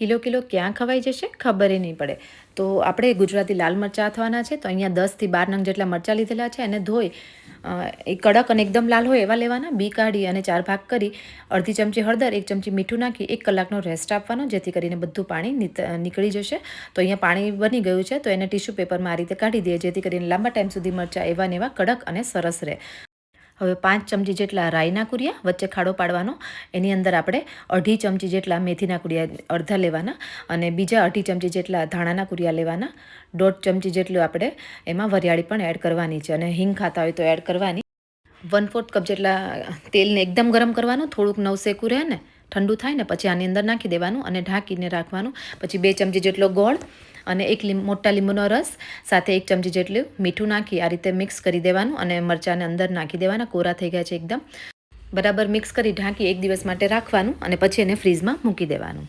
Kilo kilo ક્યાં ખવાઈ જશે? ખબર નહીં પડે. તો આપણે ગુજરાતી લાલ મરચાં થવાના છે, તો અહીંયા દસથી બાર નંગ જેટલા મરચાં લીધેલા છે અને ધોઈ એ કડક અને એકદમ લાલ હોય એવા લેવાના. બી કાઢી અને ચાર ભાગ કરી, અડધી ચમચી હળદર, એક ચમચી મીઠું નાખી, એક કલાકનો રેસ્ટ આપવાનો, જેથી કરીને બધું પાણી નીકળી જશે. તો અહીંયા પાણી બની ગયું છે, તો એને ટીશ્યુ પેપરમાં આ રીતે કાઢી દઈએ, જેથી કરીને લાંબા ટાઈમ સુધી મરચાં એવા ને એવા કડક અને સરસ રહે. હવે પાંચ ચમચી જેટલા રાઈના કુરિયા વચ્ચે ખાડો પાડવાનો. એની અંદર આપણે અઢી ચમચી જેટલા મેથીના કુરિયા અડધા લેવાના અને બીજા અઢી ચમચી જેટલા ધાણાના કુરિયા લેવાના. દોઢ ચમચી જેટલું આપણે એમાં વરિયાળી પણ એડ કરવાની છે અને હિંગ ખાતા હોય તો એડ કરવાની. વન ફોર્થ કપ જેટલા તેલને એકદમ ગરમ કરવાનું, થોડુંક નવસેકું રહે ને ઠંડુ થાય ને પછી આની અંદર નાખી દેવાનું અને ઢાંકીને રાખવાનું. પછી બે ચમચી જેટલો ગોળ અને એક લીમ, મોટા લીંબુનો રસ, સાથે એક ચમચી જેટલું મીઠું નાખી આ રીતે મિક્સ કરી દેવાનું અને મરચાંને અંદર નાખી દેવાના. કોરા થઈ ગયા છે એકદમ. બરાબર મિક્સ કરી ઢાંકી એક દિવસ માટે રાખવાનું અને પછી એને ફ્રીઝમાં મૂકી દેવાનું.